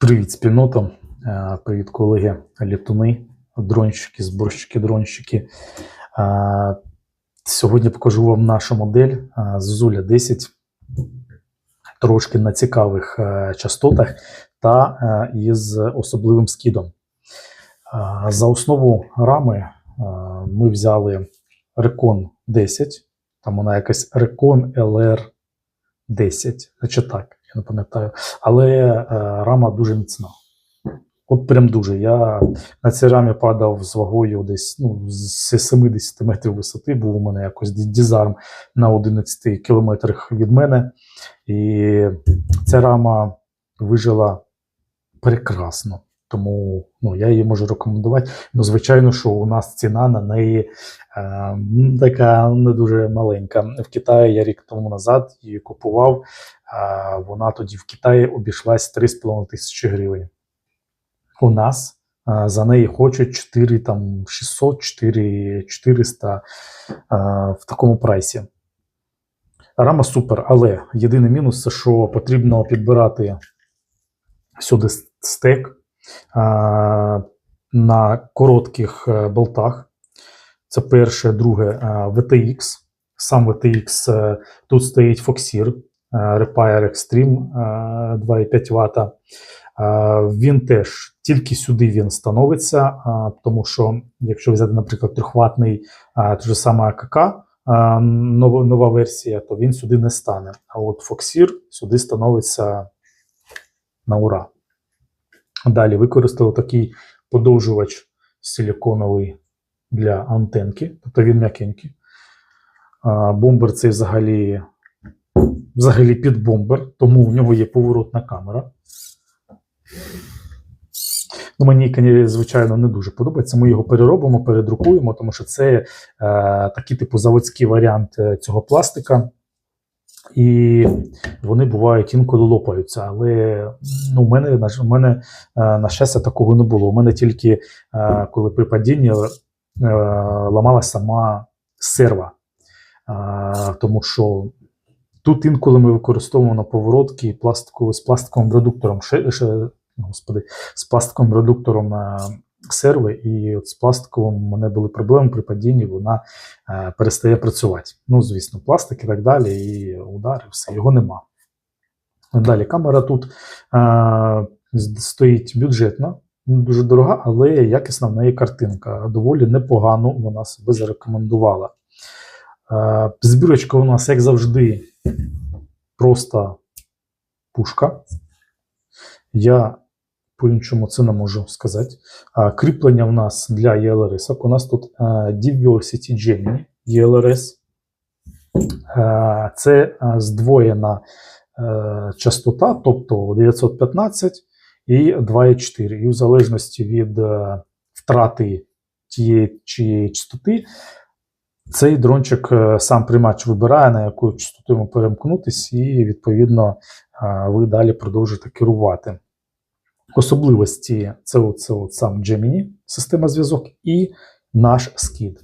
Привіт, спільнота. Е, Привіт, колеги, літуни, дронщики, зборщики, дронщики. Е, Сьогодні покажу вам нашу модель е, Zuzula 10 трошки на цікавих частотах та із особливим скидом. За основу рами ми взяли Recon 10, там вона якась Recon LR 10, значить так, я не пам'ятаю. Але е, рама дуже міцна. От прям дуже. Я на цій рамі падав з вагою десь ну, з 70 метрів висоти. Був у мене якось ді- дізарм на 11 кілометрах від мене. І ця рама вижила прекрасно. Тому ну, я її можу рекомендувати. Ну, звичайно, що у нас ціна на неї е, така не дуже маленька. В Китаї я рік тому назад її купував. А вона тоді в Китаї обійшлась 3,5 тисячі гривень. У нас а, за неї хочуть 4 там 600, 4 400 а, в такому прайсі. Рама супер, але єдиний мінус це що потрібно підбирати сюди стек на коротких е, болтах. Це перше, друге VTX. Сам VTX е, тут стоїть Foxir. е, Repair Extreme е, 2,5 Вт. Е, Він теж тільки сюди він становиться, е, тому що якщо взяти, наприклад, трьохватний е, той саме АКК, е, нова версія, то він сюди не стане. А от Foxir сюди становиться на ура. Далі використали такий подовжувач силіконовий для антенки, тобто він м'якенький. Бомбер цей взагалі взагалі під бомбер, тому в нього є поворотна камера. Ну, мені, звичайно, не дуже подобається. Ми його переробимо, передрукуємо, тому що це е, такий типу заводський варіант е, цього пластика. І вони бувають інколи лопаються. Але ну, у мене, на, у мене е, на щастя, такого не було. У мене тільки е, коли при падінні е, ламалася сама серва. Тому що Тут інколи ми використовуємо поворотки пластикові з пластиковим редуктором. Господи, з пластиковим редуктором серви, і от з пластиковим у мене були проблеми при падінні, вона е, перестає працювати. Ну, звісно, пластик і так далі, і удари, все, його нема. Далі камера тут е, стоїть бюджетна, дуже дорога, але якісна в неї картинка. Доволі непогану вона себе зарекомендувала. Е, Збірочка у нас, як завжди, просто пушка. Я по-іншому це не можу сказати. А, кріплення у нас для ELRS. У нас тут а, Diversity Gemini ELRS. Е, Це а, здвоєна е, частота, тобто 915 і 2,4. І в залежності від е, втрати тієї чи цієї частоти, цей дрончик е, сам приймач вибирає, на яку частоту йому перемкнутись, і відповідно е, ви далі продовжуєте керувати. Особливості це, сам Gemini, система зв'язок, і наш скід.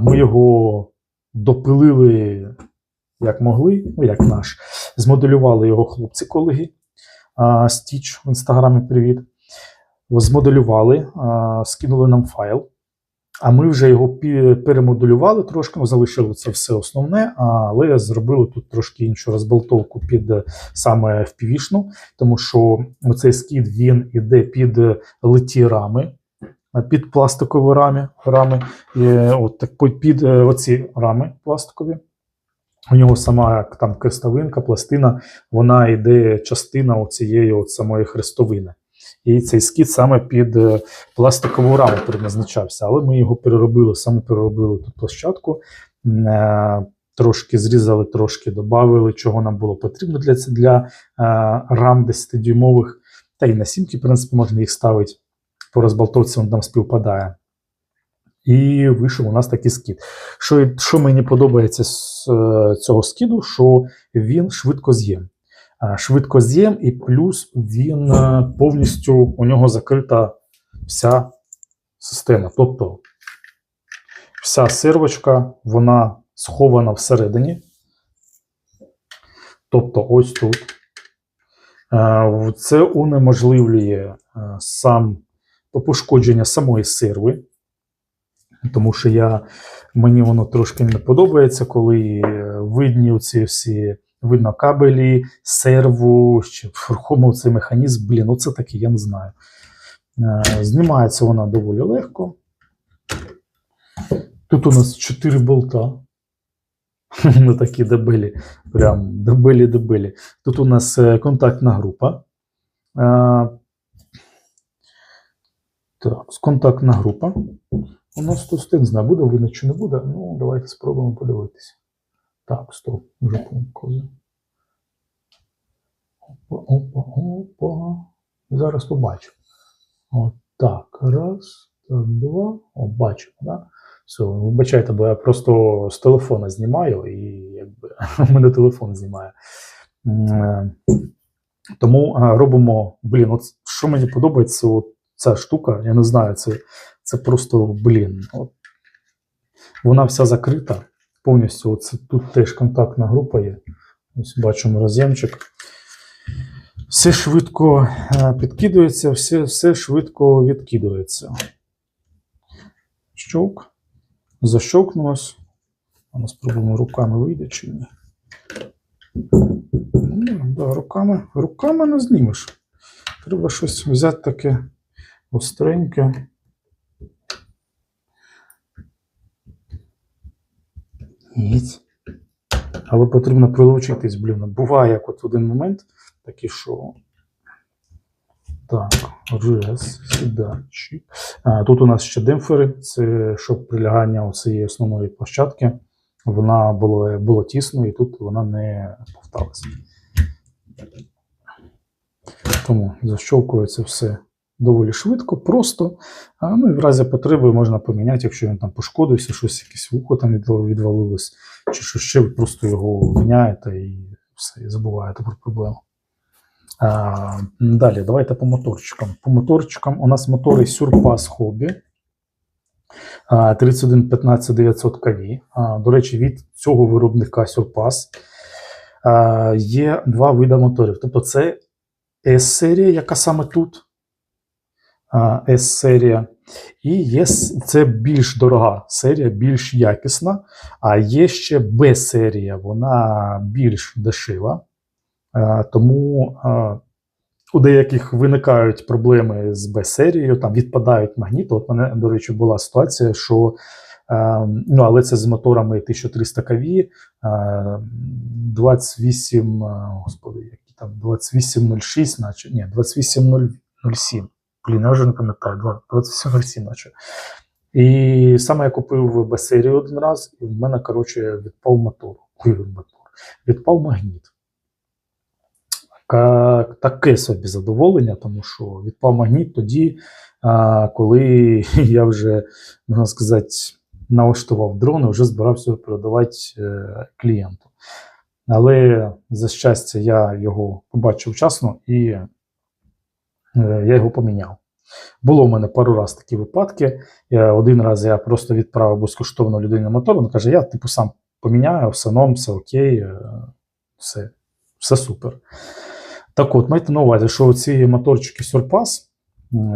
Ми його допилили як могли, ну як наш. Змоделювали його хлопці колеги. Стіч в інстаграмі привіт. Змоделювали, скинули нам файл. А ми вже його перемоделювали трошки, ну, залишили це все основне, але зробили тут трошки іншу розболтовку під е, саме FPV-шну, тому що цей скід він іде під е, литі рами, е, під пластикові рами, рами е, от так, під- оці рами пластикові. У нього сама там крестовинка, пластина, вона йде частина цієї самої хрестовини. І цей скіт саме під е, пластикову раму предназначався, але ми його переробили, саме переробили тут площадку, е, трошки зрізали, трошки додали, чого нам було потрібно для, для е, рам 10-дюймових. Та й на сімки, в принципі, можна їх ставити по розболтовці, він там співпадає. І вийшов у нас такий скид. Що, що мені подобається з цього скиду, що він швидко з'єм. Е, Швидко з'єм, і плюс він е, повністю у нього закрита вся система. Тобто вся сервочка, вона схована всередині. Тобто, ось тут Е, Це унеможливлює сам пошкодження самої серви, тому що я, мені воно трошки не подобається, коли видні оці всі. Видно кабелі, серву, ще верхому цей механізм. Блін, оце таке, я не знаю. Е, Знімається вона доволі легко. Тут у нас 4 болта. Ну, такі дебелі. Прям дебелі-дебелі. Тут у нас е, контактна група. Е, Так, контактна група. У нас тут не знаю, буде видно чи не буде. Ну, давайте спробуємо подивитися. Так, стоп, вже показую. Опа, опа, опа. Зараз побачу. От так, раз, так, два. О, бачимо, да? Все, вибачайте, бо я просто з телефона знімаю, і якби мене телефон знімає. Е, Тому е, робимо, блін, от що мені подобається, от ця штука, я не знаю, це, це просто, блін. От, вона вся закрита повністю. Оце, тут теж контактна група є. Ось бачимо роз'ємчик. Все швидко е, підкидується, все, все швидко відкидується. Щовк. Защовкнулось. Ми спробуємо руками вийде чи ні. Ну, да, руками, руками не знімеш. Треба щось взяти таке остреньке. Ніць. Але потрібно прилучитись, блін. Буває як от один момент такий, що. Так, чіп. А, тут у нас ще демпфери, це щоб прилягання цієї основної площадки. Вона було, було тісно і тут вона не повталася. Тому защовкується все доволі швидко, просто. А, ну і в разі потреби можна поміняти, якщо він там пошкодився, щось якесь вухо там відвалилось, чи що ще, ви просто його міняєте і все, і забуваєте про проблему. А, далі, давайте по моторчикам. По моторчикам у нас мотори Surpass Hobby. а, 3115 900 kV. До речі, від цього виробника Surpass є два види моторів. Тобто це S-серія, яка саме тут. S-серія. І є це більш дорога серія, більш якісна. А є ще B-серія, вона більш дешева. Тому у деяких виникають проблеми з Б-серією, там відпадають магніти. От мене, до речі, була ситуація, що ну, але це з моторами 1300 кВ, е, 28, е, господи, які там 2806, наче ні, 2807. Блін, я вже не пам'ятаю, два- 2807, наче. І саме я купив Б-серію один раз, і в мене, коротше, відпав мотор. Мотор. Відпав магніт. Таке собі задоволення, тому що відпав магніт тоді, коли я вже, можна сказати, налаштував дрон і вже збирався передавати е, клієнту. Але за щастя, я його побачив вчасно і е, я його поміняв. Було в мене пару раз такі випадки. Я, один раз я просто відправив безкоштовно людині мотор. Він каже: я типу сам поміняю, все норм, все окей, е, все, все супер. Так от, майте на увазі, що ці моторчики Surpass,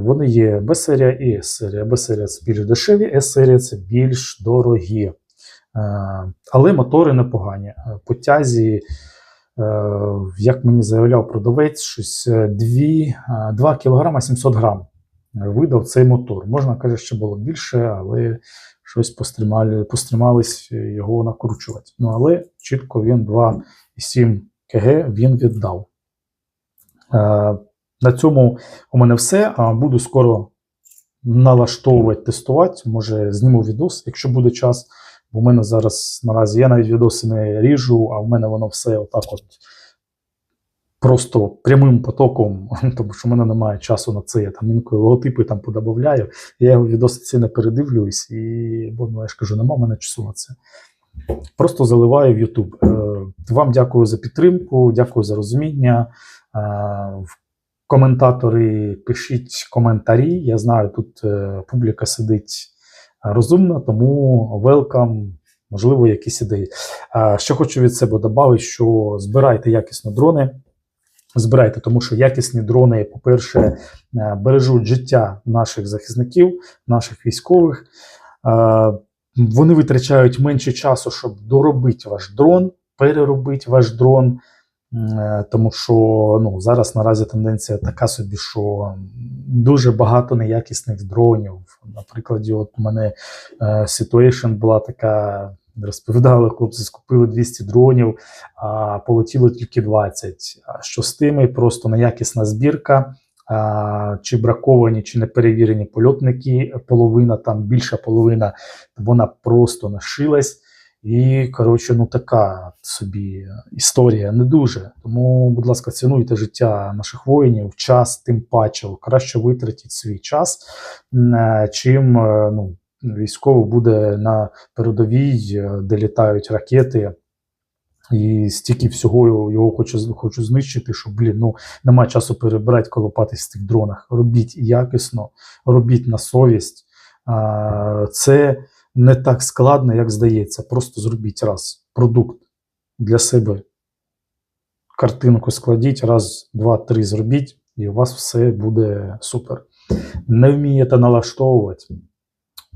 вони є Б-серія і С-серія. Б-серія це більш дешеві, С-серія це більш дорогі. Е, Але мотори непогані. Е, По тязі, е, як мені заявляв продавець, щось 2, 2 кг 700 грам видав цей мотор. Можна, каже, ще було більше, але щось постримали, постримались його накручувати. Ну, але чітко він 2,7 кг він віддав. Е, На цьому у мене все. Буду скоро налаштовувати, тестувати. Може, зніму відос, якщо буде час. Бо в мене зараз наразі я навіть відоси не ріжу, а в мене воно все отак от просто прямим потоком, тому що в мене немає часу на це. Я там інколи логотипи там подобавляю. Я його відоси не передивлююсь, і бо ну, я ж кажу, нема в мене часу на це. Просто заливаю в YouTube. Е, Вам дякую за підтримку, дякую за розуміння. Е, Коментатори пишіть коментарі. Я знаю, тут е, публіка сидить розумно, тому welcome, можливо, якісь ідеї. Ще хочу від себе додати, що збирайте якісно дрони. Збирайте, тому що якісні дрони, по-перше, е, бережуть життя наших захисників, наших військових. Е, Вони витрачають менше часу, щоб доробити ваш дрон, переробити ваш дрон. Е, Тому що ну, зараз наразі тенденція така собі, що дуже багато неякісних дронів. Наприклад, от у мене situation була така. Розповідали, хлопці скупили 200 дронів, а полетіло тільки 20. А що з тими? Просто неякісна збірка, а, чи браковані, чи не перевірені польотники. Половина, там більша половина, вона просто нашилась. І, коротше, ну така собі історія не дуже. Тому, будь ласка, цінуйте життя наших воїнів, час, тим паче, краще витратіть свій час, е, чим е, ну, військовий буде на передовій, е, де літають ракети. І стільки всього його, хочу, хочу знищити, що, блін, ну немає часу перебирати, колопатись в тих дронах. Робіть якісно, робіть на совість. А, Це не так складно, як здається. Просто зробіть раз продукт для себе. Картинку складіть, раз, два, три зробіть, і у вас все буде супер. Не вмієте налаштовувати.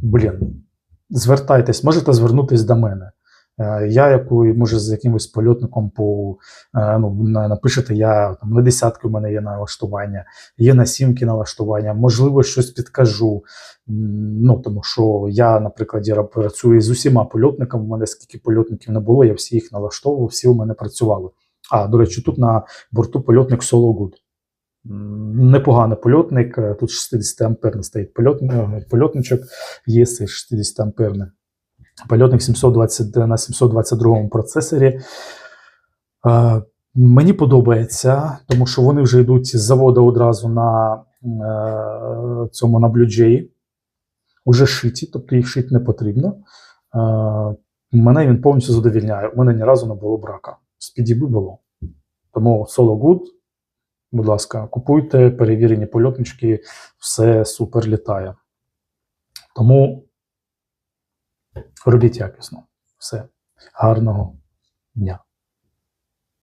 Блін, звертайтесь, можете звернутися до мене. Е, Я, яку, може, з якимось польотником по е, ну, напишете, я там на десятки у мене є налаштування, є на сімки налаштування, можливо, щось підкажу. Ну, тому що я, наприклад, я працюю з усіма польотниками. У мене скільки польотників не було, я всі їх налаштовував, всі у мене працювали. А, до речі, тут на борту польотник Solo Good. Непоганий польотник, е, тут 60 амперний стоїть польотник, польотничок, є цей 60 амперний. Польотник 720 на 722 процесорі. Е, Мені подобається, тому що вони вже йдуть з заводу одразу на е, цьому на Blue Уже шиті, тобто їх шити не потрібно. Е, мене він повністю задовільняє. У мене ні разу не було брака. З PDB було. Тому Solo Good, будь ласка, купуйте перевірені польотнички, все супер літає. Тому робіть якісно. Все. Гарного дня.